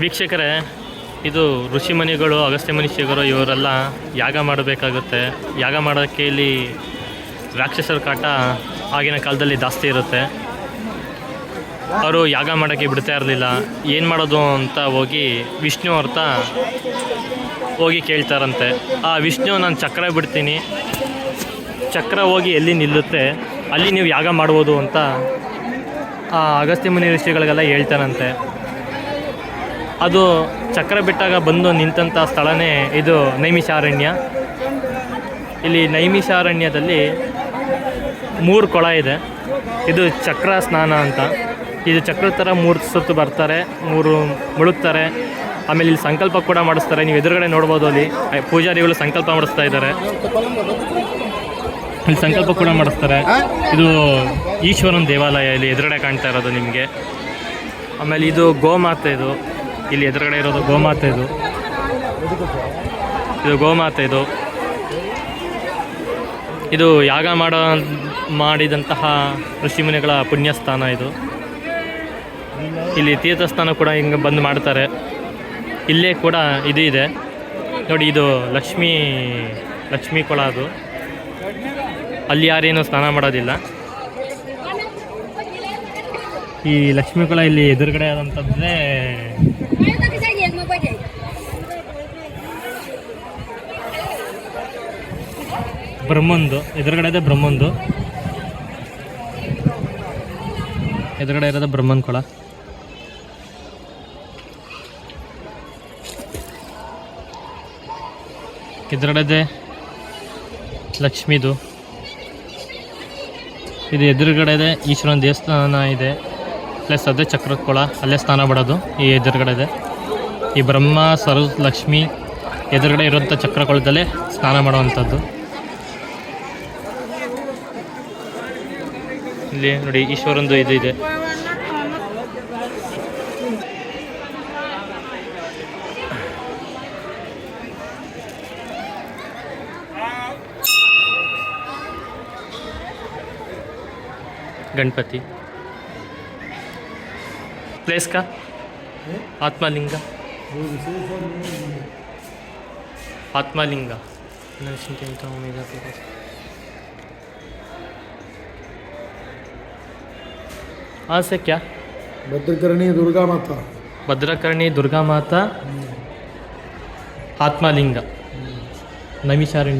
ವೀಕ್ಷಕರೇ, ಇದು ಋಷಿಮುನಿಗಳು ಅಗಸ್ತ್ಯ ಮನುಷ್ಯಗಳು ಇವರೆಲ್ಲ ಯಾಗ ಮಾಡಬೇಕಾಗುತ್ತೆ. ಯಾಗ ಮಾಡೋಕ್ಕೆ ಇಲ್ಲಿ ರಾಕ್ಷಸರ ಕಾಟ ಆಗಿನ ಕಾಲದಲ್ಲಿ ಜಾಸ್ತಿ ಇರುತ್ತೆ. ಅವರು ಯಾಗ ಮಾಡೋಕ್ಕೆ ಬಿಡ್ತಾ ಇರಲಿಲ್ಲ. ಏನು ಮಾಡೋದು ಅಂತ ಹೋಗಿ ವಿಷ್ಣು ಅರ್ಥ ಹೋಗಿ ಕೇಳ್ತಾರಂತೆ. ಆ ವಿಷ್ಣು ನಾನು ಚಕ್ರ ಬಿಡ್ತೀನಿ. ಚಕ್ರ ಹೋಗಿ ಎಲ್ಲಿ ನಿಲ್ಲುತ್ತೆ, ಅಲ್ಲಿ ನೀವು ಯಾಗ ಮಾಡ್ಬೋದು ಅಂತ ಆ ಅಗಸ್ತ್ಯ ಮುನಿ ಋಷಿಗಳಿಗೆಲ್ಲ ಹೇಳ್ತಾರಂತೆ. ಅದು ಚಕ್ರ ಬಿಟ್ಟಾಗ ಬಂದು ನಿಂತಹ ಸ್ಥಳನೇ ಇದು ನೈಮಿಷಾರಣ್ಯ. ಇಲ್ಲಿ ನೈಮಿಷಾರಣ್ಯದಲ್ಲಿ ಮೂರು ಕೊಳ ಇದೆ. ಇದು ಚಕ್ರ ಸ್ನಾನ ಅಂತ. ಇದು ಚಕ್ರ ಥರ ಮೂರು ಸುತ್ತು ಬರ್ತಾರೆ, ಮೂರು ಮುಳುಗ್ತಾರೆ. ಆಮೇಲೆ ಇಲ್ಲಿ ಸಂಕಲ್ಪ ಕೂಡ ಮಾಡಿಸ್ತಾರೆ. ನೀವು ಎದುರುಗಡೆ ನೋಡ್ಬೋದು ಅಲ್ಲಿ. ಪೂಜಾರಿಗಳು ಸಂಕಲ್ಪ ಮಾಡಿಸ್ತಾ ಇದ್ದಾರೆ. ಇಲ್ಲಿ ಸಂಕಲ್ಪ ಕೂಡ ಮಾಡಿಸ್ತಾರೆ. ಇದು ಈಶ್ವರನ ದೇವಾಲಯ ಇಲ್ಲಿ ಎದುರುಗಡೆ ಕಾಣ್ತಾ ಇರೋದು ನಿಮಗೆ. ಆಮೇಲೆ ಇದು ಗೋಮಾತೆ ಇದು. ಇಲ್ಲಿ ಎದುರುಗಡೆ ಇರೋದು ಗೋಮಾತೆ ಇದು. ಇದು ಗೋಮಾತೆ ಇದು. ಇದು ಯಾಗ ಮಾಡೋ ಮಾಡಿದಂತಹ ಋಷಿಮುನಿಗಳ ಪುಣ್ಯಸ್ಥಾನ ಇದು. ಇಲ್ಲಿ ತೀರ್ಥಸ್ಥಾನ ಕೂಡ ಹಿಂಗೆ ಬಂದು ಮಾಡ್ತಾರೆ. ಇಲ್ಲೇ ಕೂಡ ಇದು ಇದೆ. ನೋಡಿ ಇದು ಲಕ್ಷ್ಮೀ ಲಕ್ಷ್ಮೀ ಕೊಳ ಅದು. ಅಲ್ಲಿ ಯಾರೇನು ಸ್ನಾನ ಮಾಡೋದಿಲ್ಲ. ಈ ಲಕ್ಷ್ಮೀ ಕುಳ ಇಲ್ಲಿ ಎದುರುಗಡೆ ಆದಂಥದ್ದೇ ಬ್ರಹ್ಮಂದು. ಎದುರುಗಡೆ ಇದೆ ಬ್ರಹ್ಮಂದು. ಎದುರುಗಡೆ ಇರೋದು ಬ್ರಹ್ಮನ್ ಕೊಳ ಎದುರುಗಡೆ ಲಕ್ಷ್ಮೀದು. ಇದು ಎದುರುಗಡೆ ಈಶ್ವರನ ದೇವಸ್ಥಾನ ಇದೆ. ಪ್ಲಸ್ ಅದೇ ಚಕ್ರದ ಕೊಳ ಅಲ್ಲೇ ಸ್ನಾನ ಮಾಡೋದು ಈ ಎದುರುಗಡೆ ಇದೆ. ಈ ಬ್ರಹ್ಮ ಸರ ಲಕ್ಷ್ಮಿ ಎದುರುಗಡೆ ಇರುವಂಥ ಚಕ್ರಕೊಳದಲ್ಲೇ ಸ್ನಾನ ಮಾಡುವಂಥದ್ದು. ಇಲ್ಲಿ ನೋಡಿ ಈಶ್ವರಂದು ಇದು ಇದೆ. ಗಣಪತಿ. प्लेस का? आत्मालिंगा। आत्मालिंगा। नरसिंह टेंटा ओमेगा से क्या? भद्रकर्णी दुर्गा माता। भद्रकर्णी दुर्गा माता। आत्मालिंगा। नवीशारण्य